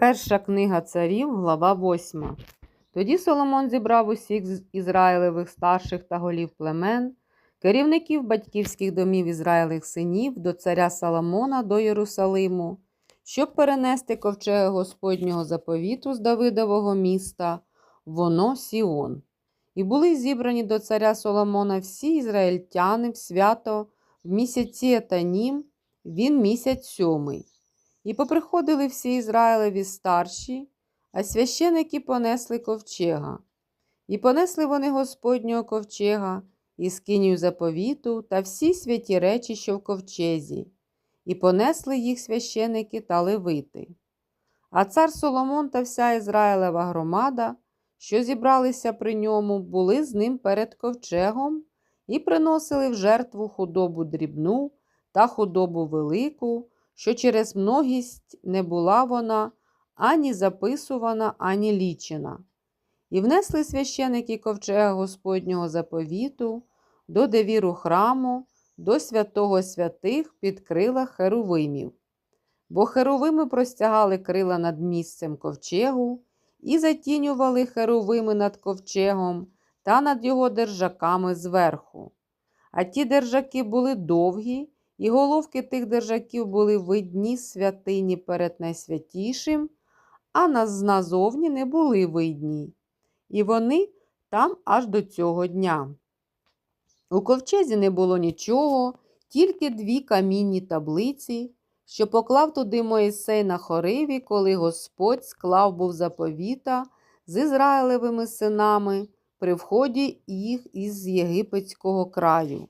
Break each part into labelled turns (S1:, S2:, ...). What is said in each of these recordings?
S1: Перша книга царів, глава 8. Тоді Соломон зібрав усіх Ізраїлевих старших та голів племен, керівників батьківських домів Ізраїлевих синів до царя Соломона до Єрусалиму, щоб перенести ковчеги Господнього заповіту з Давидового міста, воно Сіон. І були зібрані до царя Соломона всі ізраїльтяни в свято в місяці Етанім, він місяць сьомий. І поприходили всі Ізраїлеві старші, а священики понесли ковчега. І понесли вони Господнього ковчега, і скинів заповіту та всі святі речі, що в ковчезі, і понесли їх священики та левити. А цар Соломон та вся Ізраїлева громада, що зібралися при ньому, були з ним перед ковчегом і приносили в жертву худобу дрібну та худобу велику, що через многість не була вона ані записувана, ані лічена. І внесли священики ковчега Господнього заповіту до девіру храму, до святого святих під крила херувимів. Бо херувими простягали крила над місцем ковчегу і затінювали херувими над ковчегом та над його держаками зверху. А ті держаки були довгі, і головки тих держаків були видні святині перед найсвятішим, а наз- назовні не були видні. І вони там аж до цього дня. У ковчезі не було нічого, тільки дві камінні таблиці, що поклав туди Моїсей на хориві, коли Господь склав був заповіта з Ізраїлевими синами при вході їх із єгипетського краю.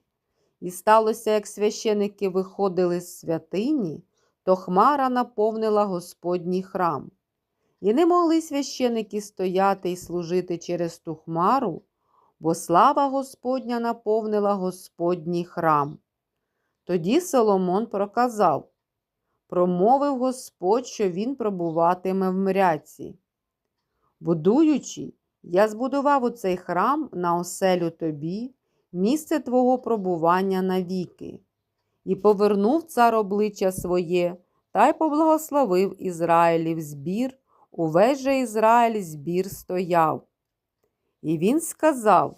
S1: І сталося, як священики виходили з святині, то хмара наповнила Господній храм. І не могли священики стояти і служити через ту хмару, бо слава Господня наповнила Господній храм. Тоді Соломон проказав, промовив Господь, що він пробуватиме в мряці. Будуючи, я збудував у цей храм на оселю тобі, місце твого пробування навіки, і повернув цар обличчя своє, та й поблагословив Ізраїлів збір, увесь же Ізраїль збір стояв. І він сказав: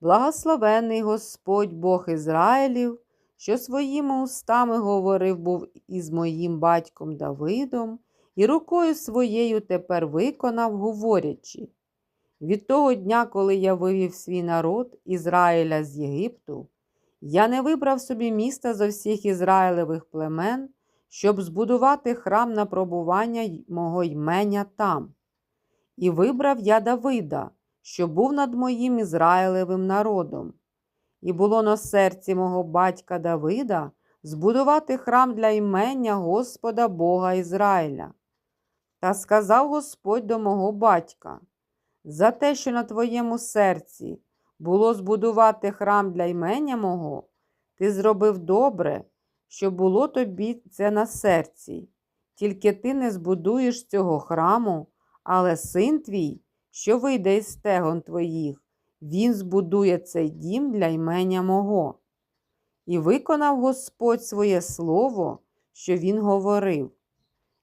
S1: Благословений Господь Бог Ізраїлів, що своїми устами говорив був із моїм батьком Давидом, і рукою своєю тепер виконав, говорячи. Від того дня, коли я вивів свій народ Ізраїля з Єгипту, я не вибрав собі міста зо всіх Ізраїлевих племен, щоб збудувати храм на пробування мого ймення там. І вибрав я Давида, що був над моїм Ізраїлевим народом. І було на серці мого батька Давида збудувати храм для імення Господа Бога Ізраїля. Та сказав Господь до мого батька: за те, що на твоєму серці було збудувати храм для імення мого, ти зробив добре, що було тобі це на серці. Тільки ти не збудуєш цього храму, але син твій, що вийде із стегон твоїх, він збудує цей дім для імення мого. І виконав Господь своє слово, що він говорив.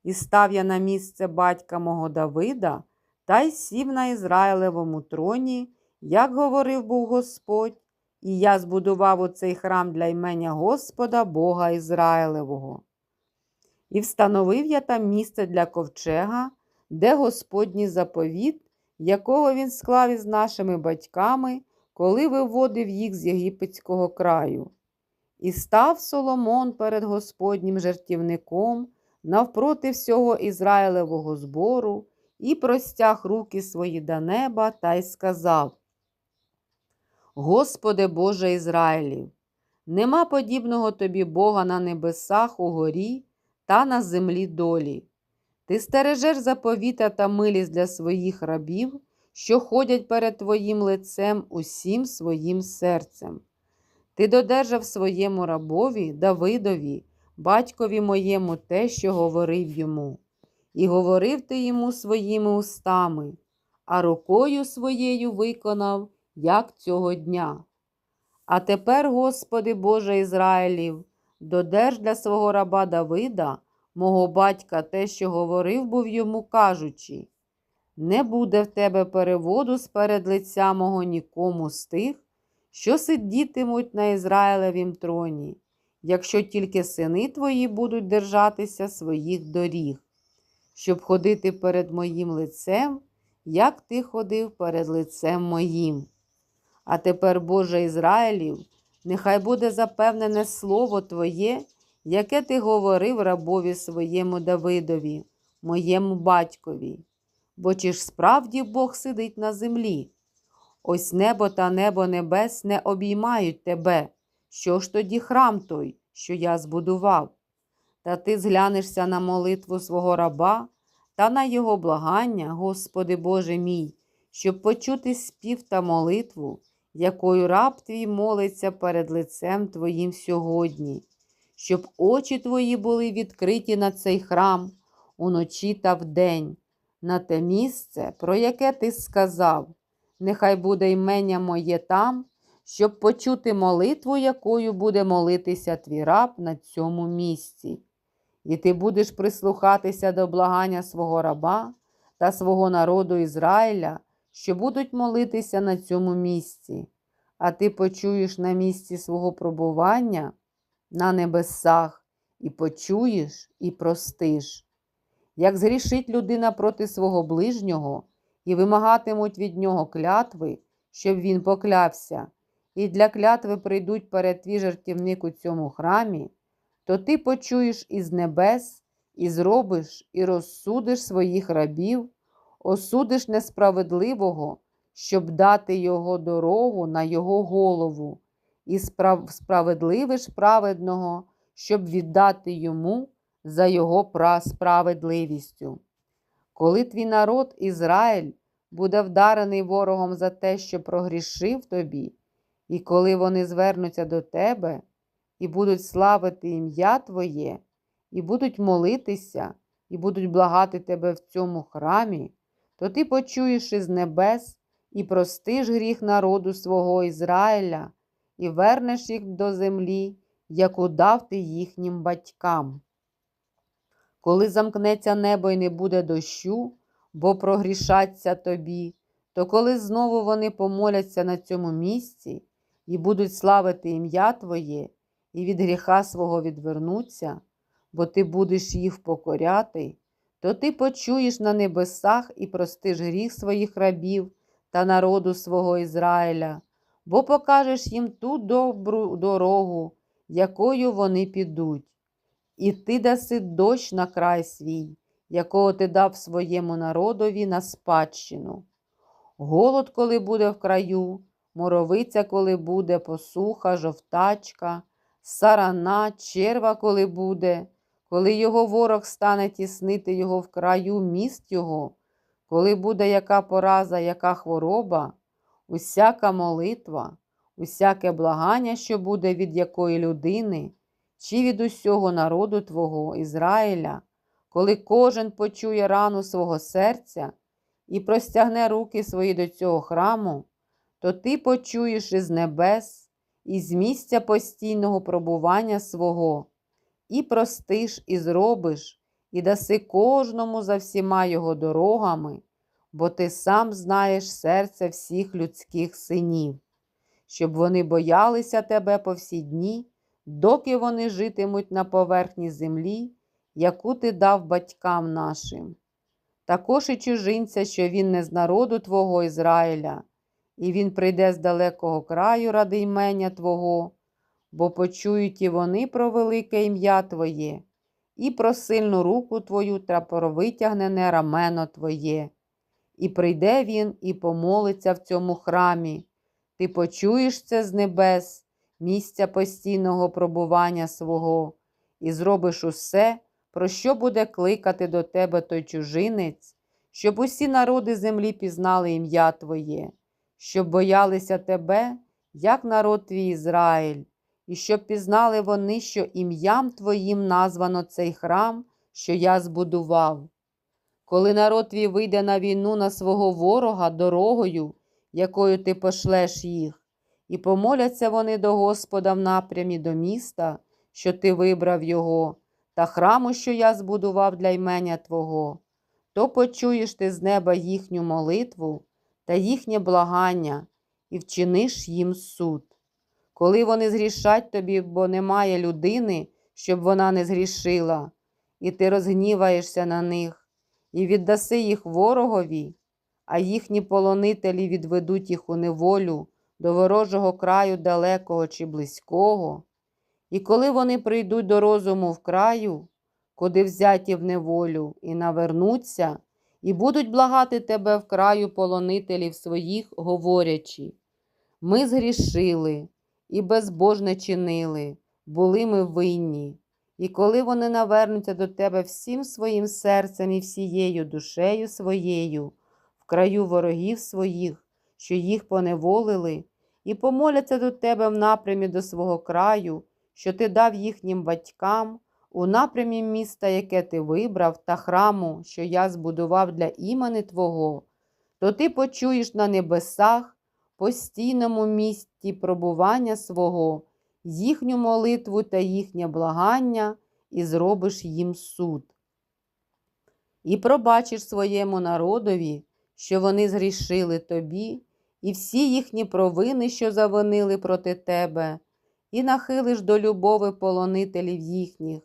S1: І став я на місце батька мого Давида, та й сів на Ізраїлевому троні, як говорив був Господь, і я збудував оцей храм для імення Господа Бога Ізраїлевого. І встановив я там місце для ковчега, де Господній заповіт, якого він склав із нашими батьками, коли виводив їх з єгипетського краю. І став Соломон перед Господнім жертівником навпроти всього Ізраїлевого збору, і простяг руки свої до неба та й сказав: Господи Боже Ізраїлів, нема подібного тобі Бога на небесах угорі та на землі долі. Ти стережеш заповіта та милість для своїх рабів, що ходять перед Твоїм лицем усім своїм серцем. Ти додержав своєму рабові, Давидові, батькові моєму те, що говорив йому, і говорив ти йому своїми устами, а рукою своєю виконав, як цього дня. А тепер, Господи Боже Ізраїлів, додерж для свого раба Давида мого батька те, що говорив був йому, кажучи, не буде в тебе переводу з перед лиця мого нікому з тих, що сидітимуть на Ізраїлевім троні, якщо тільки сини твої будуть держатися своїх доріг, щоб ходити перед моїм лицем, як ти ходив перед лицем моїм. А тепер, Боже Ізраїлів, нехай буде запевнене слово Твоє, яке ти говорив рабові своєму Давидові, моєму батькові. Бо чи ж справді Бог сидить на землі? Ось небо та небо небесне обіймають тебе. Що ж тоді храм той, що я збудував? Та ти зглянешся на молитву свого раба та на його благання, Господи Боже мій, щоб почути спів та молитву, якою раб твій молиться перед лицем Твоїм сьогодні, щоб очі твої були відкриті на цей храм уночі та вдень, на те місце, про яке ти сказав. Нехай буде ймення моє там, щоб почути молитву, якою буде молитися твій раб на цьому місці. І ти будеш прислухатися до благання свого раба та свого народу Ізраїля, що будуть молитися на цьому місці, а ти почуєш на місці свого пробування на небесах, і почуєш, і простиш. Як згрішить людина проти свого ближнього, і вимагатимуть від нього клятви, щоб він поклявся, і для клятви прийдуть перед твій жертівник у цьому храмі, то ти почуєш із небес, і зробиш, і розсудиш своїх рабів, осудиш несправедливого, щоб дати його дорогу на його голову, і справ... справедливиш праведного, щоб віддати йому за його справедливістю. Коли твій народ Ізраїль буде вдарений ворогом за те, що прогрішив тобі, і коли вони звернуться до тебе і будуть славити ім'я Твоє, і будуть молитися, і будуть благати тебе в цьому храмі, то ти почуєш із небес і простиш гріх народу свого Ізраїля, і вернеш їх до землі, яку дав ти їхнім батькам. Коли замкнеться небо і не буде дощу, бо прогрішаться тобі, то коли знову вони помоляться на цьому місці і будуть славити ім'я Твоє, і від гріха свого відвернуться, бо ти будеш їх покоряти, то ти почуєш на небесах і простиш гріх своїх рабів та народу свого Ізраїля, бо покажеш їм ту добру дорогу, якою вони підуть. І ти даси дощ на край свій, якого ти дав своєму народові на спадщину. Голод, коли буде в краю, моровиця, коли буде, посуха, жовтачка, сарана, черва, коли буде, коли його ворог стане тіснити його в краю міст його, коли буде яка пораза, яка хвороба, усяка молитва, усяке благання, що буде від якої людини чи від усього народу Твого Ізраїля, коли кожен почує рану свого серця і простягне руки свої до цього храму, то ти почуєш із небес, із місця постійного пробування свого, і простиш, і зробиш, і даси кожному за всіма його дорогами, бо ти сам знаєш серце всіх людських синів, щоб вони боялися тебе по всі дні доки вони житимуть на поверхні землі, яку ти дав батькам нашим. Також і чужинця, що він не з народу Твого Ізраїля, і він прийде з далекого краю ради імення Твого, бо почують і вони про велике ім'я Твоє, і про сильну руку Твою та про витягнене рамено Твоє. І прийде він і помолиться в цьому храмі. Ти почуєш це з небес місця постійного пробування свого, і зробиш усе, про що буде кликати до тебе той чужинець, щоб усі народи землі пізнали ім'я Твоє, щоб боялися тебе, як народ твій Ізраїль, і щоб пізнали вони, що ім'ям Твоїм названо цей храм, що я збудував. Коли народ твій вийде на війну на свого ворога дорогою, якою ти пошлеш їх, і помоляться вони до Господа в напрямі до міста, що ти вибрав його, та храму, що я збудував для ймення Твого, то почуєш ти з неба їхню молитву та їхнє благання, і вчиниш їм суд. Коли вони згрішать тобі, бо немає людини, щоб вона не згрішила, і ти розгніваєшся на них, і віддаси їх ворогові, а їхні полонителі відведуть їх у неволю до ворожого краю далекого чи близького. І коли вони прийдуть до розуму в краю, куди взяті в неволю, і навернуться, і будуть благати тебе в краю полонителів своїх, говорячи, ми згрішили і безбожне чинили, були ми винні. І коли вони навернуться до тебе всім своїм серцем і всією душею своєю, в краю ворогів своїх, що їх поневолили, і помоляться до тебе в напрямі до свого краю, що ти дав їхнім батькам, у напрямі міста, яке ти вибрав, та храму, що я збудував для імени Твого, то ти почуєш на небесах, постійному місті пробування свого, їхню молитву та їхнє благання, і зробиш їм суд. І пробачиш своєму народові, що вони згрішили тобі, і всі їхні провини, що завинили проти тебе, і нахилиш до любови полонителів їхніх,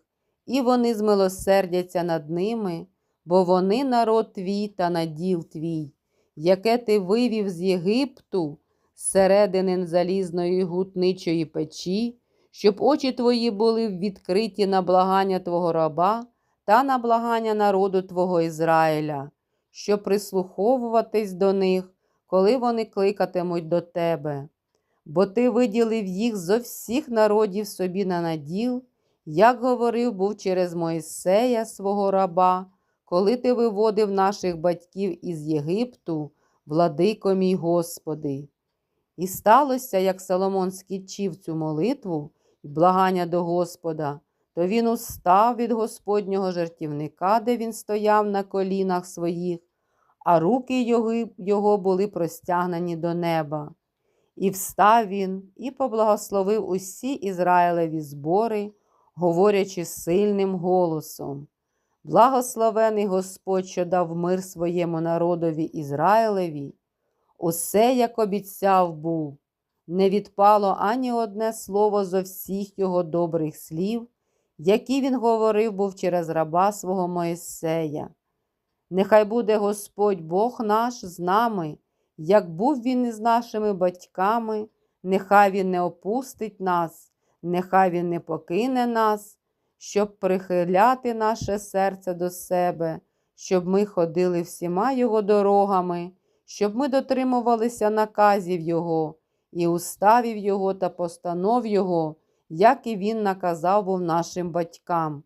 S1: і вони змилосердяться над ними, бо вони народ твій та наділ твій, яке ти вивів з Єгипту, зсередини залізної гутничої печі, щоб очі твої були відкриті на благання твого раба та на благання народу Твого Ізраїля, щоб прислуховуватись до них, коли вони кликатимуть до тебе. Бо ти виділив їх зо всіх народів собі на наділ, як говорив був через Моїсея, свого раба, коли ти виводив наших батьків із Єгипту, владико мій Господи. І сталося, як Соломон скінчив цю молитву і благання до Господа, то він устав від Господнього жертівника, де він стояв на колінах своїх, а руки його, були простягнені до неба. І встав він і поблагословив усі Ізраїлеві збори, говорячи сильним голосом. Благословений Господь, що дав мир своєму народові Ізраїлеві, усе, як обіцяв був, не відпало ані одне слово зо всіх його добрих слів, які він говорив був через раба свого Моїсея. Нехай буде Господь Бог наш з нами, як був він із нашими батьками, нехай Він не опустить нас, нехай Він не покине нас, щоб прихиляти наше серце до себе, щоб ми ходили всіма Його дорогами, щоб ми дотримувалися наказів Його і уставів Його та постанов Його, як і Він наказав був нашим батькам.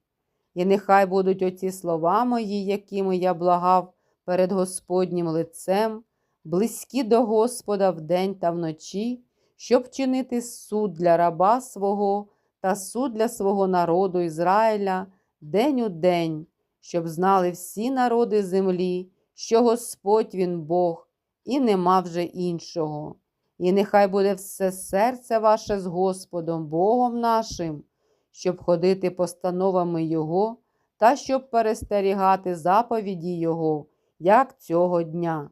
S1: І нехай будуть оці слова мої, якими я благав перед Господнім лицем, близькі до Господа вдень та вночі, щоб чинити суд для раба свого та суд для свого народу Ізраїля день у день, щоб знали всі народи землі, що Господь він Бог, і нема вже іншого. І нехай буде все серце ваше з Господом Богом нашим, щоб ходити постановами Його та щоб перестерігати заповіді Його, як цього дня.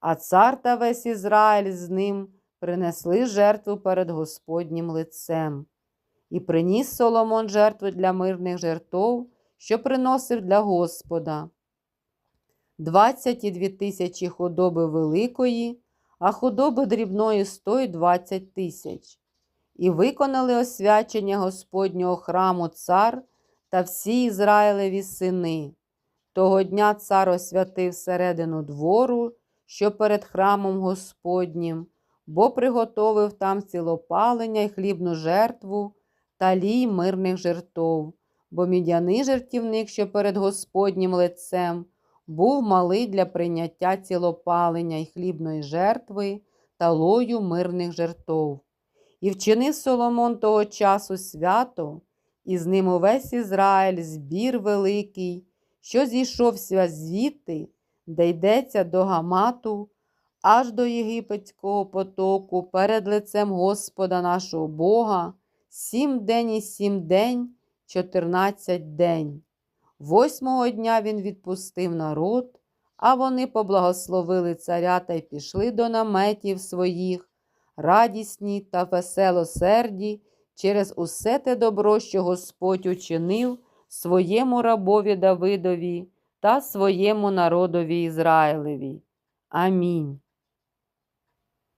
S1: А цар та весь Ізраїль з ним принесли жертву перед Господнім лицем. І приніс Соломон жертву для мирних жертв, що приносив для Господа. Двадцять і дві тисячі худоби великої, а худоби дрібної сто й двадцять тисяч. І виконали освячення Господнього храму цар та всі Ізраїлеві сини. Того дня цар освятив середину двору, що перед храмом Господнім, бо приготовив там цілопалення й хлібну жертву та лій мирних жертов, бо мідяний жертівник, що перед Господнім лицем, був малий для прийняття цілопалення й хлібної жертви та лою мирних жертов. І вчинив Соломон того часу свято, і з ним увесь Ізраїль збір великий, що зійшовся звідти, де йдеться до Гамату, аж до Єгипетського потоку перед лицем Господа нашого Бога, сім день і сім день, чотирнадцять день. Восьмого дня він відпустив народ, а вони поблагословили царя та й пішли до наметів своїх, радісні та веселосерді через усе те добро, що Господь учинив своєму рабові Давидові та своєму народові Ізраїлеві. Амінь.